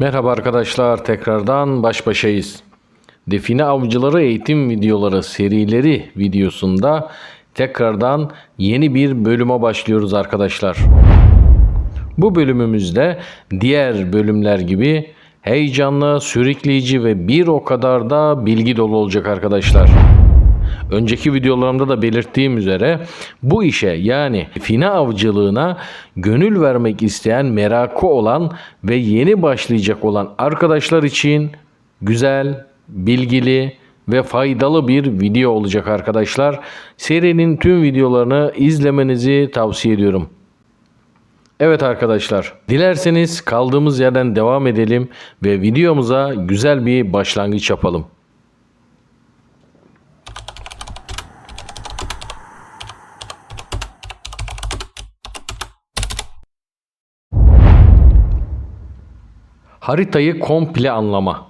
Merhaba arkadaşlar, tekrardan baş başayız. Define Avcıları Eğitim Videoları serileri videosunda tekrardan yeni bir bölüme başlıyoruz arkadaşlar. Bu bölümümüzde diğer bölümler gibi heyecanlı, sürükleyici ve bir o kadar da bilgi dolu olacak arkadaşlar. Önceki videolarımda da belirttiğim üzere bu işe yani fine avcılığına gönül vermek isteyen, merakı olan ve yeni başlayacak olan arkadaşlar için güzel, bilgili ve faydalı bir video olacak arkadaşlar. Serinin tüm videolarını izlemenizi tavsiye ediyorum. Evet arkadaşlar, dilerseniz kaldığımız yerden devam edelim ve videomuza güzel bir başlangıç yapalım. Haritayı komple anlama.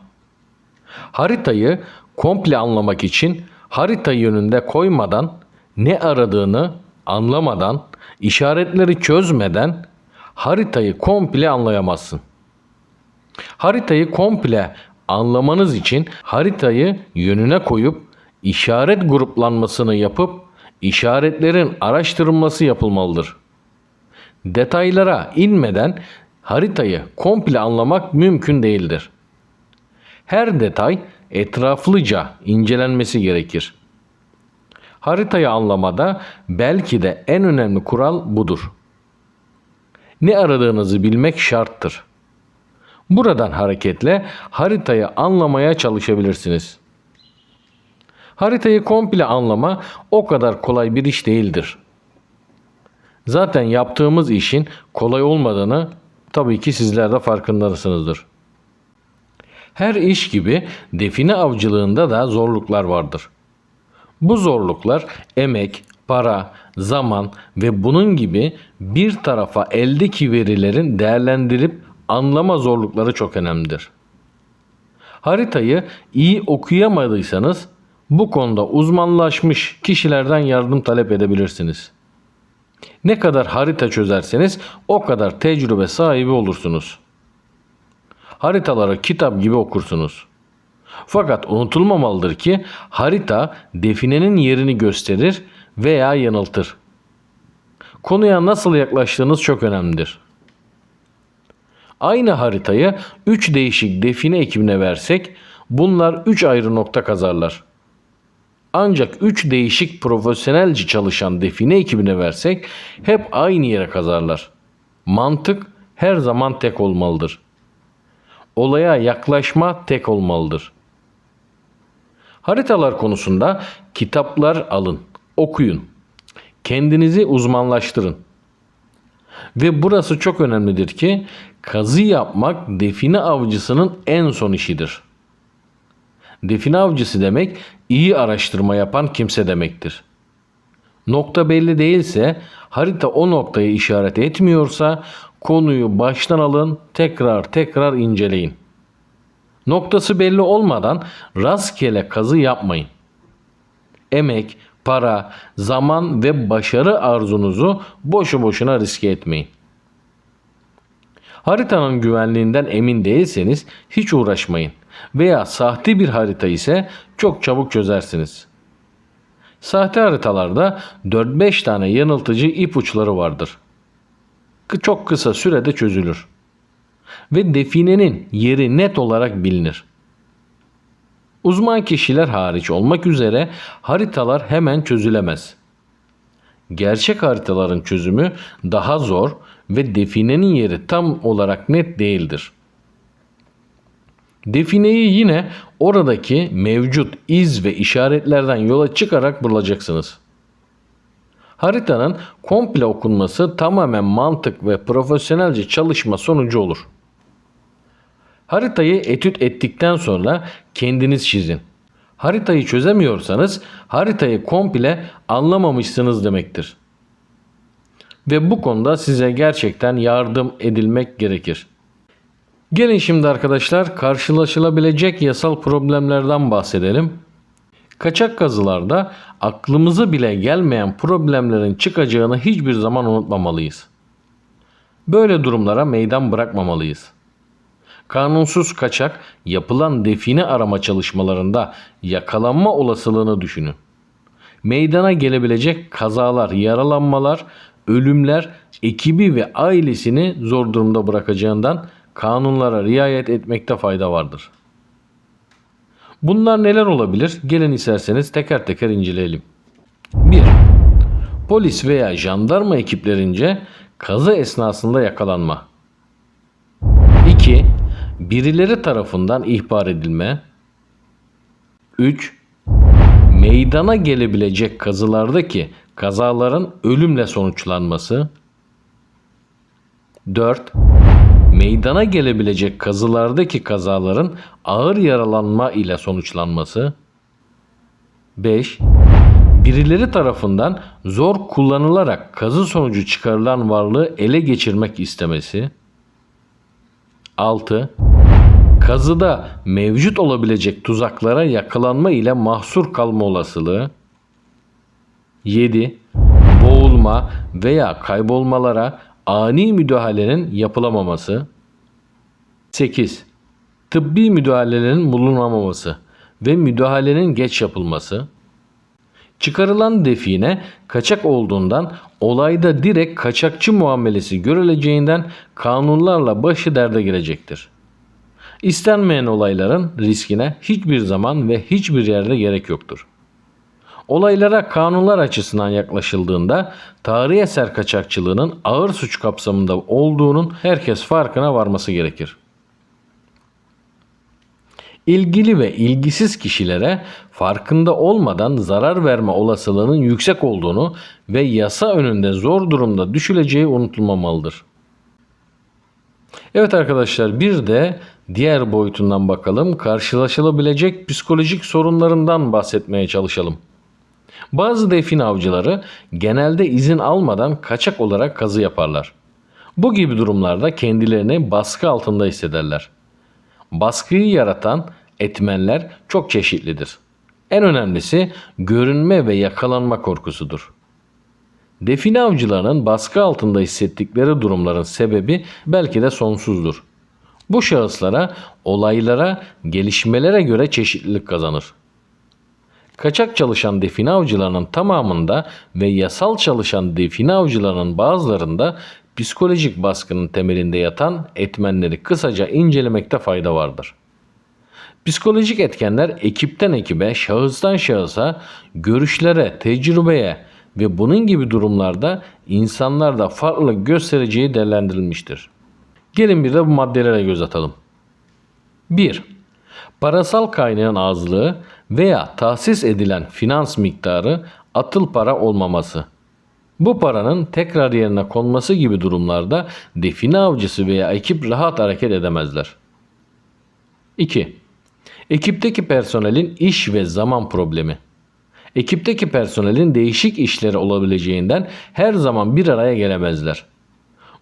Haritayı komple anlamak için harita yönünde koymadan, ne aradığını anlamadan, işaretleri çözmeden haritayı komple anlayamazsın. Haritayı komple anlamanız için haritayı yönüne koyup işaret gruplanmasını yapıp işaretlerin araştırılması yapılmalıdır. Detaylara inmeden haritayı komple anlamak mümkün değildir. Her detay etraflıca incelenmesi gerekir. Haritayı anlamada belki de en önemli kural budur. Ne aradığınızı bilmek şarttır. Buradan hareketle haritayı anlamaya çalışabilirsiniz. Haritayı komple anlama o kadar kolay bir iş değildir. Zaten yaptığımız işin kolay olmadığını tabii ki sizler de farkındasınızdır. Her iş gibi define avcılığında da zorluklar vardır. Bu zorluklar emek, para, zaman ve bunun gibi bir tarafa eldeki verilerin değerlendirip anlama zorlukları çok önemlidir. Haritayı iyi okuyamadıysanız bu konuda uzmanlaşmış kişilerden yardım talep edebilirsiniz. Ne kadar harita çözerseniz o kadar tecrübe sahibi olursunuz. Haritaları kitap gibi okursunuz. Fakat unutulmamalıdır ki harita definenin yerini gösterir veya yanıltır. Konuya nasıl yaklaştığınız çok önemlidir. Aynı haritayı 3 değişik define ekibine versek bunlar 3 ayrı nokta kazarlar. Ancak 3 değişik profesyonelce çalışan define ekibine versek hep aynı yere kazarlar. Mantık her zaman tek olmalıdır. Olaya yaklaşma tek olmalıdır. Haritalar konusunda kitaplar alın, okuyun. Kendinizi uzmanlaştırın. Ve burası çok önemlidir ki kazı yapmak define avcısının en son işidir. Define avcısı demek iyi araştırma yapan kimse demektir. Nokta belli değilse, harita o noktayı işaret etmiyorsa konuyu baştan alın, tekrar tekrar inceleyin. Noktası belli olmadan rastgele kazı yapmayın. Emek, para, zaman ve başarı arzunuzu boşu boşuna riske etmeyin. Haritanın güvenliğinden emin değilseniz hiç uğraşmayın veya sahte bir harita ise çok çabuk çözersiniz. Sahte haritalarda 4-5 tane yanıltıcı ipuçları vardır. Çok kısa sürede çözülür. Ve definenin yeri net olarak bilinir. Uzman kişiler hariç olmak üzere haritalar hemen çözülemez. Gerçek haritaların çözümü daha zor ve definenin yeri tam olarak net değildir. Defineyi yine oradaki mevcut iz ve işaretlerden yola çıkarak bulacaksınız. Haritanın komple okunması tamamen mantık ve profesyonelce çalışma sonucu olur. Haritayı etüt ettikten sonra kendiniz çizin. Haritayı çözemiyorsanız haritayı komple anlamamışsınız demektir. Ve bu konuda size gerçekten yardım edilmek gerekir. Gelin şimdi arkadaşlar karşılaşılabilecek yasal problemlerden bahsedelim. Kaçak kazılarda aklımıza bile gelmeyen problemlerin çıkacağını hiçbir zaman unutmamalıyız. Böyle durumlara meydan bırakmamalıyız. kanunsuz kaçak yapılan define arama çalışmalarında yakalanma olasılığını düşünün. Meydana gelebilecek kazalar, yaralanmalar, ölümler ekibi ve ailesini zor durumda bırakacağından kanunlara riayet etmekte fayda vardır. Bunlar neler olabilir? Gelin isterseniz teker teker inceleyelim. 1. Polis veya jandarma ekiplerince kaza esnasında yakalanma. 2. Birileri tarafından ihbar edilme. 3. Meydana gelebilecek kazılardaki kazaların ölümle sonuçlanması. 4. Meydana gelebilecek kazılardaki kazaların ağır yaralanma ile sonuçlanması. 5. Birileri tarafından zor kullanılarak kazı sonucu çıkarılan varlığı ele geçirmek istemesi. 6. Kazıda mevcut olabilecek tuzaklara yakalanma ile mahsur kalma olasılığı. 7. Boğulma veya kaybolmalara ani müdahalenin yapılamaması. 8. Tıbbi müdahalelerin bulunamaması ve müdahalenin geç yapılması. Çıkarılan define kaçak olduğundan olayda direkt kaçakçı muamelesi görüleceğinden kanunlarla başı derde girecektir. İstenmeyen olayların riskine hiçbir zaman ve hiçbir yerde gerek yoktur. Olaylara kanunlar açısından yaklaşıldığında tarihi eser kaçakçılığının ağır suç kapsamında olduğunun herkes farkına varması gerekir. İlgili ve ilgisiz kişilere farkında olmadan zarar verme olasılığının yüksek olduğunu ve yasa önünde zor durumda düşüleceği unutulmamalıdır. Evet arkadaşlar bir de diğer boyutundan bakalım. Karşılaşılabilecek psikolojik sorunlarından bahsetmeye çalışalım. Bazı define avcıları genelde izin almadan kaçak olarak kazı yaparlar. Bu gibi durumlarda kendilerini baskı altında hissederler. Baskıyı yaratan etmenler çok çeşitlidir. En önemlisi görünme ve yakalanma korkusudur. Define avcılarının baskı altında hissettikleri durumların sebebi belki de sonsuzdur. Bu şahıslara, olaylara, gelişmelere göre çeşitlilik kazanır. Kaçak çalışan define avcılarının tamamında ve yasal çalışan define avcılarının bazılarında psikolojik baskının temelinde yatan etmenleri kısaca incelemekte fayda vardır. Psikolojik etkenler ekipten ekibe, şahıstan şahısa, görüşlere, tecrübeye ve bunun gibi durumlarda insanlarda farklı göstereceği değerlendirilmiştir. Gelin bir de bu maddelere göz atalım. 1. Parasal kaynağın azlığı veya tahsis edilen finans miktarı atıl para olmaması. Bu paranın tekrar yerine konması gibi durumlarda define avcısı veya ekip rahat hareket edemezler. 2. Ekipteki personelin iş ve zaman problemi. Ekipteki personelin değişik işleri olabileceğinden her zaman bir araya gelemezler.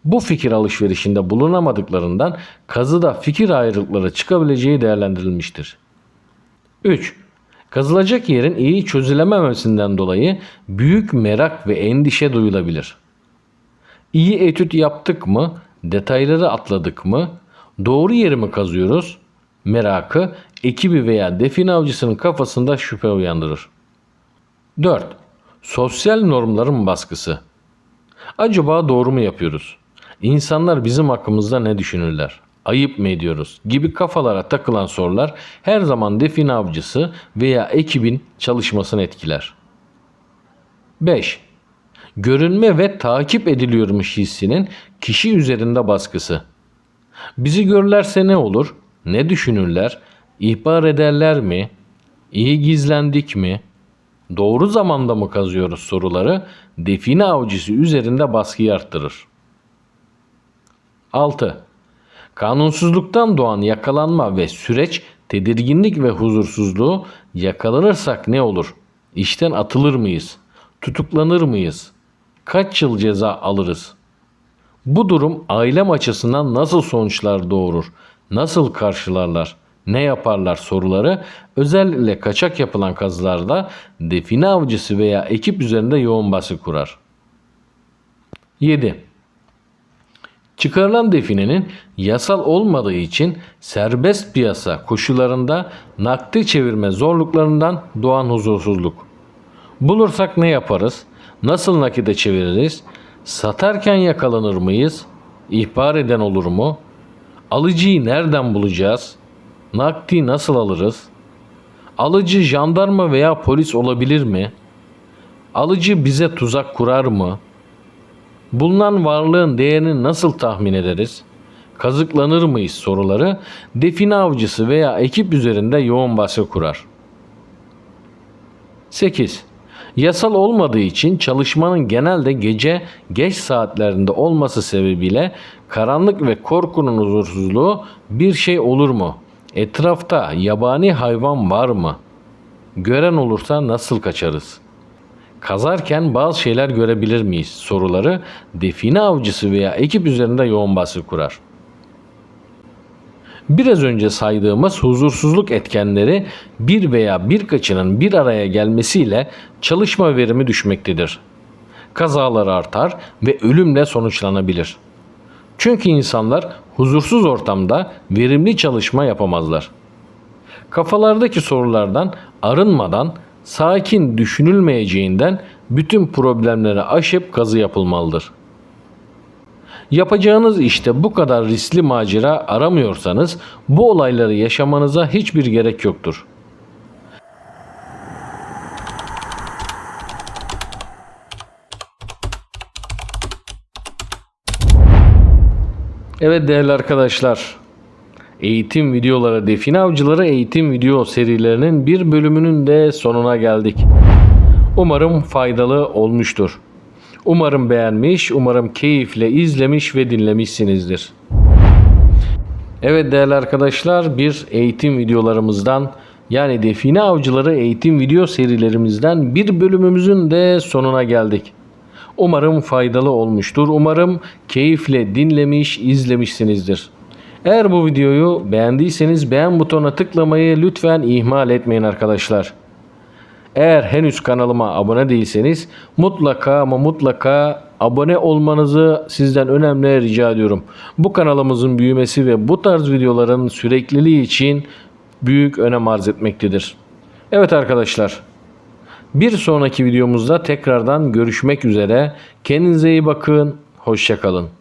Bu fikir alışverişinde bulunamadıklarından kazıda fikir ayrılıkları çıkabileceği değerlendirilmiştir. 3. Kazılacak yerin iyi çözülememesinden dolayı büyük merak ve endişe duyulabilir. İyi etüt yaptık mı? Detayları atladık mı? Doğru yeri mi kazıyoruz? Merakı ekibi veya define avcısının kafasında şüphe uyandırır. 4. Sosyal normların baskısı. Acaba doğru mu yapıyoruz? İnsanlar bizim hakkımızda ne düşünürler? Ayıp mı ediyoruz? Gibi kafalara takılan sorular her zaman define avcısı veya ekibin çalışmasını etkiler. 5. Görünme ve takip ediliyormuş hissinin kişi üzerinde baskısı. Bizi görürlerse ne olur? Ne düşünürler? İhbar ederler mi? İyi gizlendik mi? Doğru zamanda mı kazıyoruz soruları define avcısı üzerinde baskıyı arttırır. 6. Kanunsuzluktan doğan yakalanma ve süreç tedirginlik ve huzursuzluğu yakalanırsak ne olur? İşten atılır mıyız? Tutuklanır mıyız? Kaç yıl ceza alırız? Bu durum ailem açısından nasıl sonuçlar doğurur? Nasıl karşılarlar? Ne yaparlar soruları özellikle kaçak yapılan kazılarda define avcısı veya ekip üzerinde yoğun baskı kurar. 7. Çıkarılan definenin yasal olmadığı için serbest piyasa koşullarında nakdi çevirme zorluklarından doğan huzursuzluk. Bulursak ne yaparız? Nasıl nakite çeviririz? Satarken yakalanır mıyız? İhbar eden olur mu? Alıcıyı nereden bulacağız? Nakdi nasıl alırız? Alıcı jandarma veya polis olabilir mi? Alıcı bize tuzak kurar mı? Bulunan varlığın değerini nasıl tahmin ederiz? Kazıklanır mıyız soruları define avcısı veya ekip üzerinde yoğun baskı kurar. 8. Yasal olmadığı için çalışmanın genelde gece geç saatlerinde olması sebebiyle karanlık ve korkunun huzursuzluğu bir şey olur mu? Etrafta yabani hayvan var mı? Gören olursa nasıl kaçarız? Kazarken bazı şeyler görebilir miyiz soruları define avcısı veya ekip üzerinde yoğun baskı kurar. Biraz önce saydığımız huzursuzluk etkenleri bir veya birkaçının bir araya gelmesiyle çalışma verimi düşmektedir. Kazalar artar ve ölümle sonuçlanabilir. Çünkü insanlar huzursuz ortamda verimli çalışma yapamazlar. Kafalardaki sorulardan arınmadan sakin düşünülmeyeceğinden bütün problemleri aşıp kazı yapılmalıdır. Yapacağınız işte bu kadar riskli macera aramıyorsanız bu olayları yaşamanıza hiçbir gerek yoktur. Evet değerli arkadaşlar, eğitim videoları, define avcıları eğitim video serilerinin bir bölümünün de sonuna geldik. Umarım faydalı olmuştur. Umarım beğenmiş, umarım keyifle izlemiş ve dinlemişsinizdir. Evet değerli arkadaşlar bir eğitim videolarımızdan yani define avcıları eğitim video serilerimizden bir bölümümüzün de sonuna geldik. Umarım faydalı olmuştur. Umarım keyifle dinlemiş, izlemişsinizdir. Eğer bu videoyu beğendiyseniz beğen butonuna tıklamayı lütfen ihmal etmeyin arkadaşlar. Eğer henüz kanalıma abone değilseniz mutlaka ama mutlaka abone olmanızı sizden önemli rica ediyorum. Bu kanalımızın büyümesi ve bu tarz videoların sürekliliği için büyük önem arz etmektedir. Evet arkadaşlar. Bir sonraki videomuzda tekrardan görüşmek üzere. Kendinize iyi bakın. Hoşçakalın.